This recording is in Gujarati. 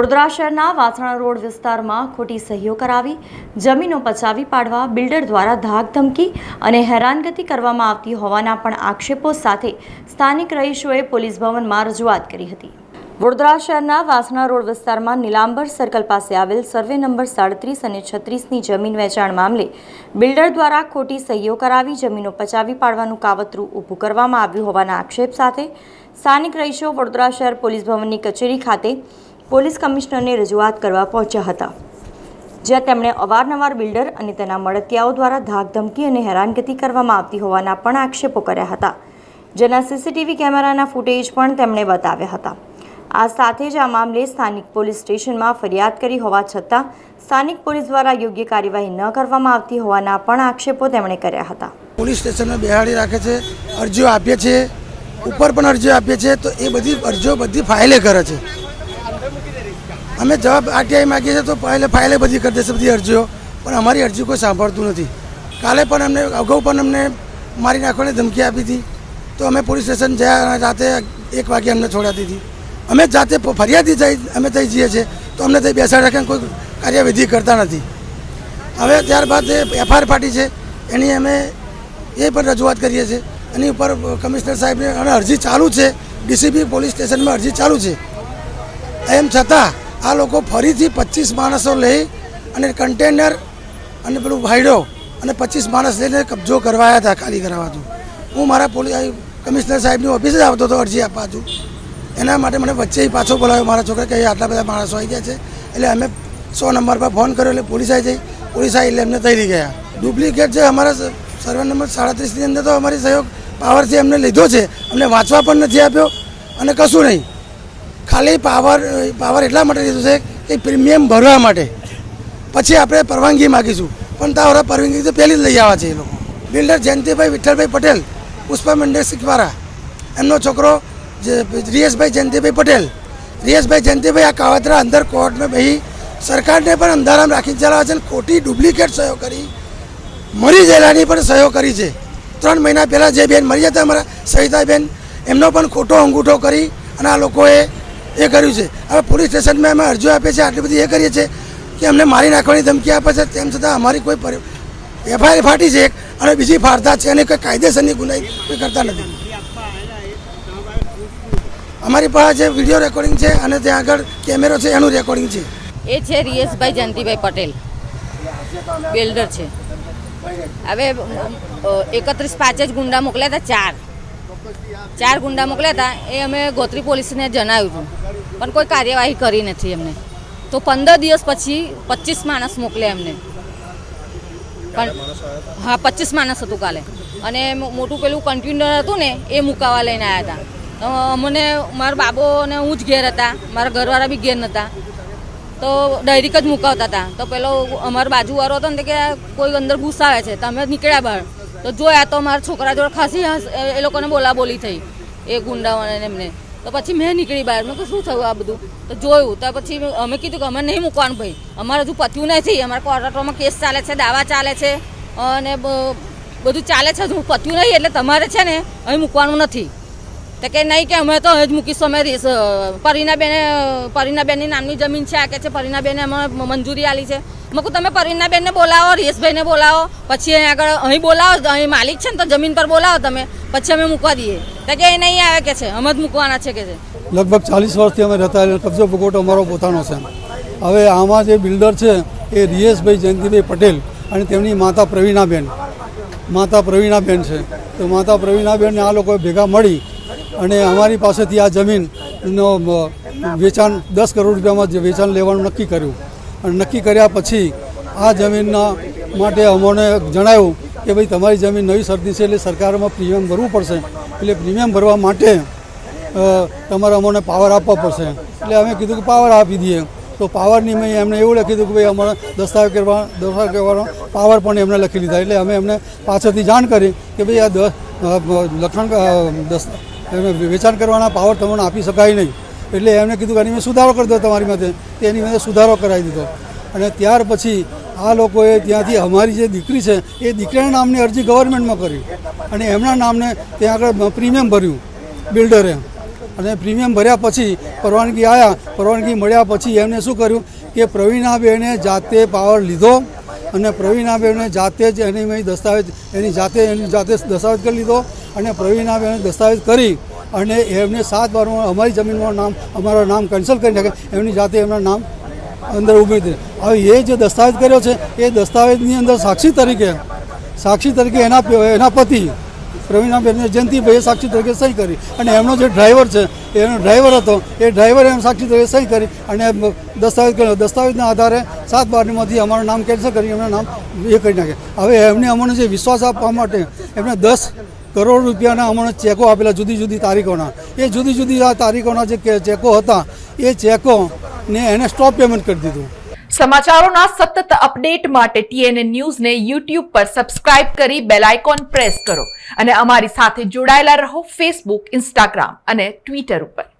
વડોદરા શહેરના વાસણા રોડ વિસ્તારમાં ખોટી સહીઓ કરાવી, જમીનો પચાવી પાડવા, બિલ્ડર દ્વારા ધાકધમકી અને હેરાનગતિ કરવામાં આવતી હોવાના પણ આક્ષેપો સાથે સ્થાનિક રહીશોએ પોલીસ ભવનમાં રજૂઆત કરી હતી. વડોદરા શહેરના વાસણા રોડ વિસ્તારમાં નીલાંબર સર્કલ પાસે આવેલ સર્વે નંબર સાડત્રીસ અને છત્રીસની જમીન વેચાણ મામલે બિલ્ડર દ્વારા ખોટી સહીઓ કરાવી, જમીનો પચાવી પાડવાનું કાવતરું ઊભું કરવામાં આવ્યું હોવાના આક્ષેપ સાથે સ્થાનિક રહીશો વડોદરા શહેર પોલીસ ભવનની કચેરી ખાતે પોલીસ કમિશનરને રજૂઆત કરવા પહોંચ્યા હતા, જ્યાં તેમણે અવારનવાર બિલ્ડર અને તેના મળતિયાઓ દ્વારા ધાકધમકી અને હેરાનગતિ કરવામાં આવતી હોવાના પણ આક્ષેપો કર્યા હતા, જેના સીસીટીવી કેમેરાના ફૂટેજ પણ તેમણે બતાવ્યા હતા. આ સાથે જ આ મામલે સ્થાનિક પોલીસ સ્ટેશનમાં ફરિયાદ કરી હોવા છતાં, સ્થાનિક પોલીસ દ્વારા યોગ્ય કાર્યવાહી ન કરવામાં આવતી હોવાના પણ આક્ષેપો તેમણે કર્યા હતા. પોલીસ સ્ટેશનમાં બેહાડી રાખે છે, અરજીઓ આપીએ છીએ, ઉપર પણ અરજીઓ આપીએ છીએ, તો એ બધી અરજીઓ બધી ફાઇલે કરે છે. અમે જવાબ આરટીઆઈ માગીએ છીએ તો પહેલે ફાઇલે બધી કરી દેશે, બધી અરજીઓ. પણ અમારી અરજી કોઈ સાંભળતું નથી. કાલે પણ અમને અગાઉ પણ અમને મારી નાખવાની ધમકી આપી હતી. તો અમે પોલીસ સ્ટેશન જયા અને રાતે એક વાગે અમને છોડાતી હતી અમે જાતે ફરિયાદી જઈ અમે થઈ જઈએ છીએ. તો અમને ત્યાં બેસાડ રાખીને કોઈ કાર્યવિધિ કરતા નથી. હવે ત્યારબાદ એફઆઈઆર પાર્ટી છે, એની અમે એ પણ રજૂઆત કરીએ છીએ. એની ઉપર કમિશનર સાહેબને અરજી ચાલુ છે. ડીસીબી પોલીસ સ્ટેશનમાં અરજી ચાલુ છે. એમ છતાં આ લોકો ફરીથી પચીસ માણસો લઈ અને કન્ટેનર અને પેલું ભાઈડો અને પચીસ માણસ લઈને કબજો કરવાયા હતા, ખાલી કરાવવા હતું હું મારા પોલીસ કમિશનર સાહેબની ઓફિસે જ આવતો હતો, અરજી આપવા છું એના માટે મને વચ્ચે પાછો બોલાવ્યો, મારા છોકરા કે આટલા બધા માણસો આવી ગયા છે. એટલે અમે સો નંબર પર ફોન કર્યો, એટલે પોલીસ આવી જઈ પોલીસ આવી એટલે એમને તૈરી ગયા. ડુપ્લિકેટ જે અમારા સર્વે નંબર સાડત્રીસની અંદર તો અમારી સહયોગ પાવરથી એમને લીધો છે. અમને વાંચવા પણ નથી આપ્યો અને કશું નહીં. ખાલી પાવર પાવર એટલા માટે લીધું છે કે પ્રીમિયમ ભરવા માટે. પછી આપણે પરવાનગી માગીશું. પણ તાવરા પરવાનગી તો પહેલી જ લઈ આવવા છે એ લોકો. બિલ્ડર જયંતિભાઈ વિઠ્ઠલભાઈ પટેલ, પુષ્પા મંડળ શીખવારા. એમનો છોકરો રિયેશભાઈ જયંતિભાઈ પટેલ. રિયેશભાઈ જયંતિભાઈ આ કાવતરા અંદર કોર્ટમાં બહી સરકારને પણ અંધારામાં રાખી ચલાવે છે અને ખોટી ડુપ્લિકેટ સહયો કરી, મરી ગયેલાની પણ સહયોગ કરી છે. ત્રણ મહિના પહેલાં જે બેન મરી હતા અમારા સહિતાબેન એમનો પણ ખોટો અંગૂઠો કરી અને આ લોકોએ એ કર્યું છે. હવે પોલીસ સ્ટેશનમાં અમે અરજીઓ આપીએ છીએ, આટલી બધી એ કરીએ છીએ કે અમને મારી નાખવાની ધમકી આપે છે, તેમ છતાં અમારી કોઈ એફઆઈઆર ફાટી છે અને બીજી ફાડતા છે અને કોઈ કાયદેસરની ગુનાઈ કોઈ કરતા નથી. અમારી પાસે જે વીડિયો રેકોર્ડિંગ છે અને ત્યાં આગળ કેમેરો છે, એનું રેકોર્ડિંગ છે. એ છે રિયેશભાઈ જયંતિભાઈ પટેલ. બિલ્ડર છે. હવે એકત્રીસ પાંચ જ ગુંડા મોકલ્યા હતા, ચાર. ચાર ગુંડા મોકલ્યા હતા એ અમે ગોત્રી પોલીસને જણાવ્યું હતું. પણ કોઈ કાર્યવાહી કરી નથી એમને. તો પંદર દિવસ પછી પચીસ માણસ મોકલ્યા એમને. પણ હા પચીસ માણસ હતું કાલે. અને મોટું પેલું કન્ટેનર હતું ને એ મુકાવા લઈને આવ્યા હતા. તો અમને મારા બાબો અને હું જ ઘેર હતા. મારા ઘરવાળા બી ઘેર નહોતા તો ડાયરીક જ મુકાવતા હતા. તો પેલો અમારો બાજુવાળો હતો ને કે કોઈ અંદર ઘૂસાવે છે. તમે નીકળ્યા બહાર તો જોયા તો મારા છોકરા જોડે ખાસી એ- લોકોને બોલા બોલી થઈ. એ ગુંડાઓને એમને. તો પછી મેં નીકળી બહાર. મેં શું થયું આ બધું? તો જોયું. તો પછી અમે કીધું કે અમે નહીં મૂકવાનું ભાઈ. અમારે હજુ પત્યું નથી. અમારા કોર્ટમાં કેસ ચાલે છે, દાવા ચાલે છે. અને બધું ચાલે છે. હજુ પત્યું નહીં એટલે તમારે છે ને અહીં મૂકવાનું નથી. તો કે નહીં કે અમે તો અહીં જ મૂકીશું. અમે રીસ પરીનાબેને પરીનાબેનની નામની જમીન છે. આ કે છે પરીનાબેને અમે મંજૂરી આપી છે. મેં કહું તમે પરવીનાબેનને બોલાવો રિયેશભાઈને બોલાવો, પછી અહીં આગળ અહીં બોલાવો, અહીં માલિક છે ને તો જમીન પર બોલાવો તમે, પછી અમે મૂકવા દઈએ. તો કે એ નહીં આવે કે છે, અમે જ મૂકવાના છે કે છે? લગભગ ચાલીસ વર્ષથી અમે રહેતા કબજો ભગોટ અમારો પોતાનો છે. હવે આમાં જે બિલ્ડર છે, એ રિયેશભાઈ જયંતિભાઈ પટેલ અને તેમની માતા પ્રવીણાબેન. માતા પ્રવીણાબેન છે. તો માતા પ્રવીણાબેનને આ લોકોએ ભેગા મળી અને અમારી પાસેથી આ જમીનનો વેચાણ દસ કરોડ રૂપિયામાં વેચાણ લેવાનું નક્કી કર્યું. નક્કી કર્યા પછી આ જમીનના માટે અમને જણાવ્યું કે ભાઈ, તમારી જમીન નવી સર્દી છે એટલે સરકારમાં પ્રીમિયમ ભરવું પડશે. એટલે પ્રીમિયમ ભરવા માટે તમારે અમને પાવર આપવો પડશે. એટલે અમે કીધું કે પાવર આપી દઈએ. તો પાવરની મેં એમને એવું લખી દીધું કે ભાઈ, અમારા દસ્તાવેજ કરવા દસ્તાવેજ કરવાનો પાવર પણ એમને લખી લીધા. એટલે અમે એમને પાછળથી જાણ કરી કે ભાઈ, આ દસ લખાણ વેચાણ કરવાના પાવર તમને આપી શકાય નહીં. એટલે એમને કીધું કે આની મેં સુધારો કરી દો તમારી માટે તે એની મેં સુધારો કરાવી દીધો. અને ત્યાર પછી આ લોકોએ ત્યાંથી અમારી જે દીકરી છે, એ દીકરીના નામની અરજી ગવર્મેન્ટમાં કરી. અને એમના નામને ત્યાં આગળ પ્રીમિયમ ભર્યું, બિલ્ડરે. અને પ્રીમિયમ ભર્યા પછી પરવાનગી આવ્યા પરવાનગી મળ્યા પછી એમને શું કર્યું કે પ્રવીણાબેને જાતે પાવર લીધો અને પ્રવીણાબેને જાતે જ એની દસ્તાવેજ, એની જાતે એની જાતે દસ્તાવેજ કરી લીધો અને પ્રવીણાબેને દસ્તાવેજ કરી અને એમને સાત બારમાં અમારી જમીનમાં નામ, અમારું નામ કેન્સલ કરી નાખે, એમની જાતે એમના નામ અંદર ઉમેરી હવે એ જે દસ્તાવેજ કર્યો છે, એ દસ્તાવેજની અંદર સાક્ષી તરીકે સાક્ષી તરીકે એના એના પતિ પ્રવીણાબેન જયંતિભાઈએ સાક્ષી તરીકે સહી કરી. અને એમનો જે ડ્રાઈવર છે, એનો ડ્રાઈવર હતો, એ ડ્રાઈવરે એમ સાક્ષી તરીકે સહી કરી અને દસ્તાવેજ કર્યો. દસ્તાવેજના આધારે સાત બારમાંથી અમારું નામ કેન્સલ કરી, એમનું નામ એ કરી નાખે. હવે એમને અમને જે વિશ્વાસ આપવા માટે એમને દસ કરોડ રૂપિયાના અમને ચેકો આપેલા જુદી જુદી તારીખોના. એ જુદી જુદી આ તારીખોના જે ચેકો હતા, એ ચેકોને એને સ્ટોપ પેમેન્ટ કરી દીધું. સમાચારોના સતત અપડેટ માટે ટીએનએ ન્યૂઝને યુટ્યુબ પર સબસ્ક્રાઇબ કરી બેલ આઇકોન પ્રેસ કરો અને અમારી સાથે જોડાયેલા રહો ફેસબુક, ઇન્સ્ટાગ્રામ અને ટ્વિટર ઉપર.